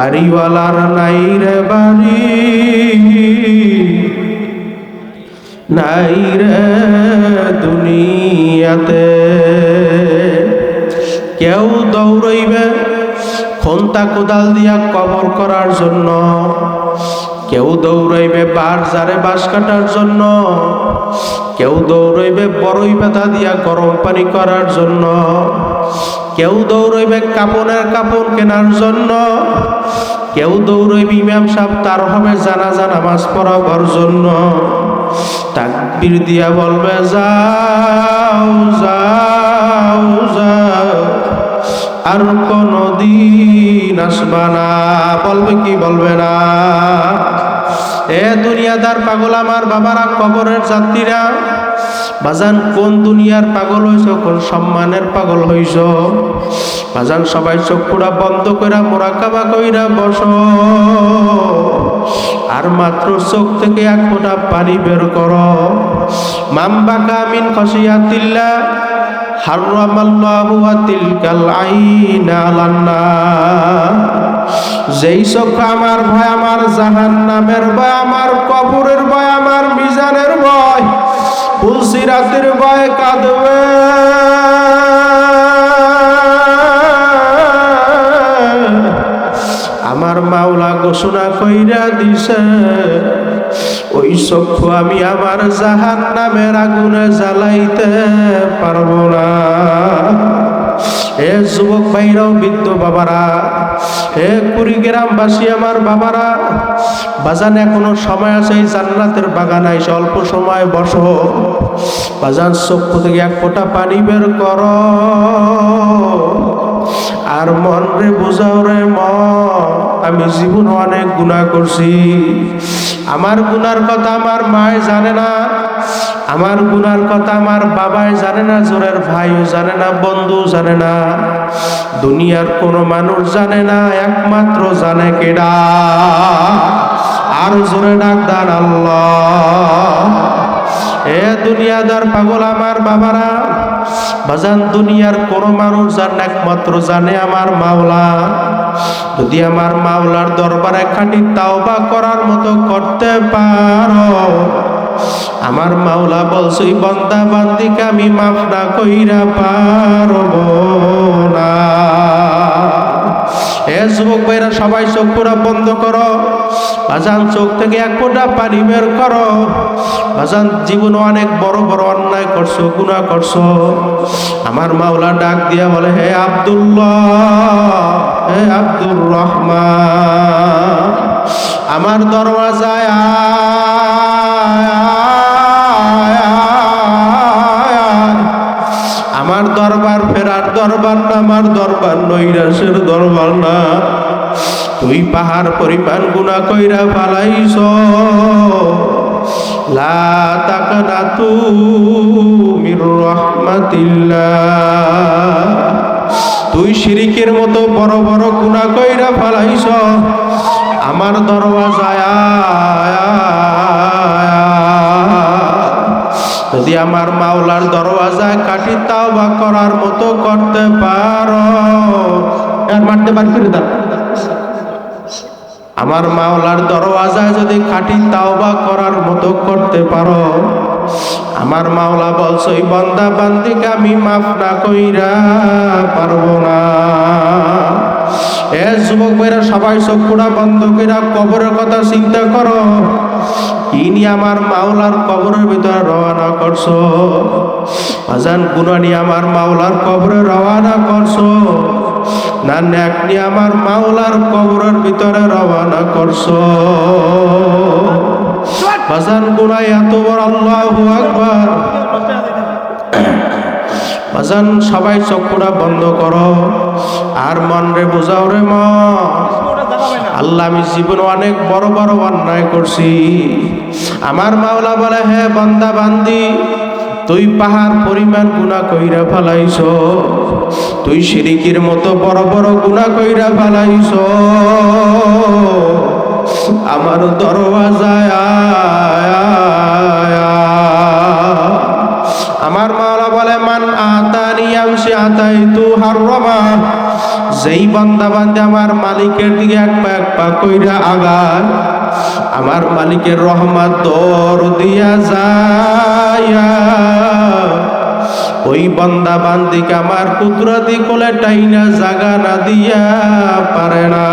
বাড়িওয়ালার নাই রে বাড়ি, নাই রে দুনিয়াতে। কেউ দৌড়ইবে, খন্তা কোদাল দিয়া কবর করার জন্য। কেউ দৌড়াইবে, বার জারে বাঁশ কাটার জন্য। কেউ দৌড়াইবে বড়ই পাতা দিয়া গরম পানি করার জন্য। কেউ দৌড়াইবে কাপনের কাপড় কেনার জন্য, কেউ দৌড়াইবে ইমাম সাহেব, তার হবে জানাজা, নামাজ পড়াবার জন্য। তাকবীর দিয়া বলবে, যাও যাও যাও, আর কোনো দিন আসবা না। বলবে কি বলবে না? এ দুনিয়াদার পাগল আমার বাবারা, কবরের যাত্রীরা বাজান, কোন দুনিয়ার পাগল হইছ? কোন সম্মানের পাগল হইছ? বাজান, সবাই চোখ পুরা বন্ধ কইরা মোরাকাবা কইরা বস। আর মাত্র চোখ থেকে এক ফোঁটা পানি বের কর। মিন হারামাল্লাহু তিলকাল আইনা আলান্নার যেই চোখ আমার ভয়, আমার জাহান্নামের ভয়, আমার কবরের ফুলসিরাতের ভয় কাঁদবে। আমার মাওলা ঘোষণা কইরা দিছে, ওই চক্ষু আমি আমার জাহান নামের আগুনে জ্বালাইতে পারব না। এ যুবক ভাইরাও, বৃদ্ধ বাবারা এ কুড়িগ্রামবাসী আমার বাবারা, বাজান এখনও সময় আছে এই জান্নাতের বাগান আইসে অল্প সময় বসো। বাজান চক্ষু থেকে এক ফোঁটা পানি বের করো। আর মন রে বুঝাও রে মন, আমি জীবন অনেক গুণা করছি। আমার গুনার কথা আমার মায় জানে না। আমার গুনার কথা আমার বাবাই জানে না, জোরের ভাইও জানে না বন্ধু জানে না। দুনিয়ার কোনো মানুষ জানে না, একমাত্র জানে কেডা? আর জোরে ডাকদার আল্লাহ। এ দুনিয়াদার পাগল আমার বাবারা, বাজান দুনিয়ার কোনো মানুষ জানে একমাত্র জানে আমার মাওলা। যদি আমার মাওলার দরবারে খাটি তাওবা করার মতো করতে পারো আমার মাওলা বলছে বন্দা বান্দিকে আমি মাফ না কইরা পারব না। এ যুবক ভাইরা, সবাই চোখ পুরা বন্ধ করো। বাজান চোখ থেকে এক ফোঁটা পানি বের করো। বাজান, জীবন অনেক বড় বড় অন্যায় করছ গুণা করছ। আমার মাওলা ডাক দিয়া বলে, হে আব্দুল্লাহ, হে আব্দুর রহমান, আমার দরওয়াজায় আয়। আমার দরবার ফেরার দরবার না, আমার দরবার নৈরাসের দরবার না। তুই পাহাড় পরিমাণ গুণা কইরা পালাইছ লা তুই শিরিকের মতো বড় বড় গুণা কইরা ফালাইছ। আমার দরওয়াজায়। যদি আমার মাওলার দরওয়াজায় কাটি তাও বা করার মতো করতে পারো আর মারতে পার দাও। আমার মাওলার দরওয়াজায় যদি কাটি তাওবা করার মতো করতে পারো, আমার মাওলা বলছে বন্দা বান্দিকে আমি মাফ না কইরা পারব না। এ যুবক ভাইরা, সবাই চক্ষুটা বন্ধ কইরা কবরের কথা চিন্তা করো। নিয়ে আমার মাওলার কবরের ভিতরে রওনা করছ? আজান গুনানি আমার মাওলার কবরে রওনা করছ। না ন্যাক নিয়ে আমার মাওলার কবরের ভিতরে রওনা করছ। বাজান গুনাই এত বড় আল্লাহু আকবার। বাজান সবাই চক্ষুটা বন্ধ করো। আর মন রে বোঝাও রে মন আল্লাহ আমি জীবনে অনেক বড় বড় অন্যায় করছি। আমার মাওলা বলে, হে বান্দা, বান্দি, তুই পাহাড় পরিমাণ গুণা কইরা ফালাইছ। তুই সিরিকির মতো বড় বড় গুণা কইরা ফালাইছ। আমার দরওয়াজায়। আমার মাওলা বলে, মান আতানি আমসি আতাইতু হাররামা। যেই বান্দা বান্দা আমার মালিকের দিকে এক পা এক পা কইরা আগান, আমার মালিকের রহমত দর দিয়া যায়। ওই বন্দা বান্দিকে আমার কুদরতি কোলে টাইনা জাগা না দিয়া পারে না।